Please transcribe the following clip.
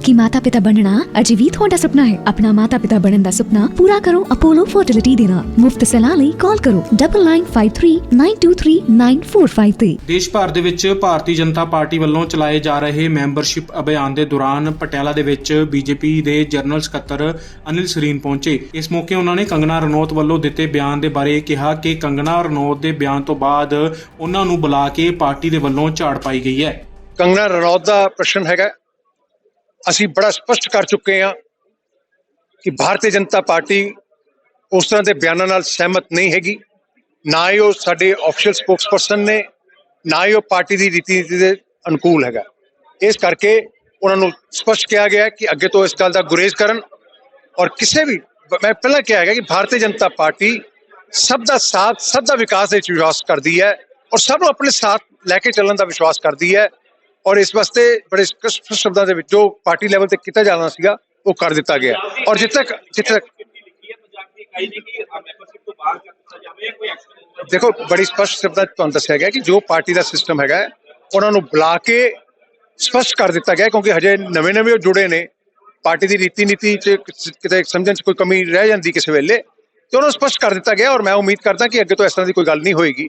ਕਿ ਮਾਤਾ-ਪਿਤਾ ਬਣਨਾ ਅਜੇ ਵੀ ਤੁਹਾਡਾ ਸੁਪਨਾ ਹੈ ਆਪਣਾ ਮਾਤਾ-ਪਿਤਾ ਬਣਨ ਦਾ ਸੁਪਨਾ ਪੂਰਾ ਕਰੋ ਅਪੋਲੋ ਫਰਟੀਲਿਟੀ ਦੇ ਨਾਲ ਮੁਫਤ ਸਲਾਹ ਲਈ ਕਾਲ ਕਰੋ 9953923945 ਤੇ ਦੇਸ਼ ਭਰ ਦੇ ਵਿੱਚ ਭਾਰਤੀ ਜਨਤਾ ਪਾਰਟੀ ਵੱਲੋਂ ਚਲਾਏ ਜਾ ਰਹੇ ਮੈਂਬਰਸ਼ਿਪ ਅਭਿਆਨ ਦੇ ਦੌਰਾਨ ਪਟਿਆਲਾ ਦੇ ਵਿੱਚ ਬੀਜੇਪੀ ਦੇ ਜਨਰਲ ਸਕੱਤਰ ਅਨਿਲ ਸਰੀਨ ਪਹੁੰਚੇ ਇਸ ਮੌਕੇ ਉਹਨਾਂ ਨੇ ਕੰਗਨਾ ਰਣੌਤ ਵੱਲੋਂ ਦਿੱਤੇ ਬਿਆਨ ਦੇ ਬਾਰੇ ਕਿਹਾ ਕਿ ਕੰਗਨਾ ਰਣੌਤ ਦੇ ਬਿਆਨ ਤੋਂ ਬਾਅਦ ਉਹਨਾਂ ਨੂੰ ਬੁਲਾ ਕੇ ਪਾਰਟੀ ਦੇ ਵੱਲੋਂ ਝਾੜ ਪਾਈ ਗਈ ਹੈ ਕੰਗਨਾ ਰਣੌਤ ਦਾ ਪ੍ਰਸ਼ਨ ਹੈਗਾ ਅਸੀਂ ਬੜਾ ਸਪਸ਼ਟ ਕਰ ਚੁੱਕੇ ਹਾਂ ਕਿ ਭਾਰਤੀ ਜਨਤਾ ਪਾਰਟੀ ਉਸ ਤਰ੍ਹਾਂ ਦੇ ਬਿਆਨਾਂ ਨਾਲ ਸਹਿਮਤ ਨਹੀਂ ਹੈਗੀ। ਨਾ ਹੀ ਉਹ ਸਾਡੇ ਆਫੀਸ਼ੀਅਲ ਸਪੋਕਸਪਰਸਨ ਨੇ, ਨਾ ਹੀ ਉਹ ਪਾਰਟੀ ਦੀ ਰੀਤੀ ਨੀਤੀ ਦੇ ਅਨੁਕੂਲ ਹੈਗਾ। ਇਸ ਕਰਕੇ ਉਹਨਾਂ ਨੂੰ ਸਪਸ਼ਟ ਕਿਹਾ ਗਿਆ ਕਿ ਅੱਗੇ ਤੋਂ ਇਸ ਗੱਲ ਦਾ ਗੁਰੇਜ਼ ਕਰਨ ਔਰ ਕਿਸੇ ਵੀ, ਮੈਂ ਪਹਿਲਾਂ ਕਿਹਾ ਹੈਗਾ ਕਿ ਭਾਰਤੀ ਜਨਤਾ ਪਾਰਟੀ ਸਭ ਦਾ ਸਾਥ, ਸਭ ਦਾ ਵਿਕਾਸ ਦੇ ਵਿੱਚ ਵਿਸ਼ਵਾਸ ਕਰਦੀ ਹੈ ਔਰ ਸਭ ਨੂੰ ਆਪਣੇ ਸਾਥ ਲੈ ਕੇ ਚੱਲਣ ਦਾ ਵਿਸ਼ਵਾਸ ਕਰਦੀ ਹੈ। ਔਰ ਇਸ ਵਾਸਤੇ ਬੜੇ ਸਪਸ਼ਟ ਸ਼ਬਦਾਂ ਦੇ ਵਿੱਚ ਜੋ ਪਾਰਟੀ ਲੈਵਲ ਤੇ ਕੀਤਾ ਜਾਣਾ ਸੀਗਾ, ਉਹ ਕਰ ਦਿੱਤਾ ਗਿਆ। ਔਰ ਜਿੱਥੇ ਤੱਕ ਜਿੱਥੇ ਤੱਕ ਦੇਖੋ, ਬੜੀ ਸਪਸ਼ਟ ਸ਼ਬਦਾਂ ਤੁਹਾਨੂੰ ਦੱਸਿਆ ਗਿਆ ਕਿ ਜੋ ਪਾਰਟੀ ਦਾ ਸਿਸਟਮ ਹੈਗਾ ਉਹਨਾਂ ਨੂੰ ਬੁਲਾ ਕੇ ਸਪਸ਼ਟ ਕਰ ਦਿੱਤਾ ਗਿਆ ਕਿਉਂਕਿ ਹਜੇ ਨਵੇਂ-ਨਵੇਂ ਉਹ ਜੁੜੇ ਨੇ। ਪਾਰਟੀ ਦੀ ਰੀਤੀ ਨੀਤੀ 'ਚ ਕਿਤੇ ਸਮਝਣ 'ਚ ਕੋਈ ਕਮੀ ਰਹਿ ਜਾਂਦੀ ਕਿਸੇ ਵੇਲੇ, ਤੇ ਉਹਨਾਂ ਨੂੰ ਸਪਸ਼ਟ ਕਰ ਦਿੱਤਾ ਗਿਆ ਔਰ ਮੈਂ ਉਮੀਦ ਕਰਦਾ ਕਿ ਅੱਗੇ ਤੋਂ ਇਸ ਤਰ੍ਹਾਂ ਦੀ ਕੋਈ ਗੱਲ ਨਹੀਂ ਹੋਏਗੀ।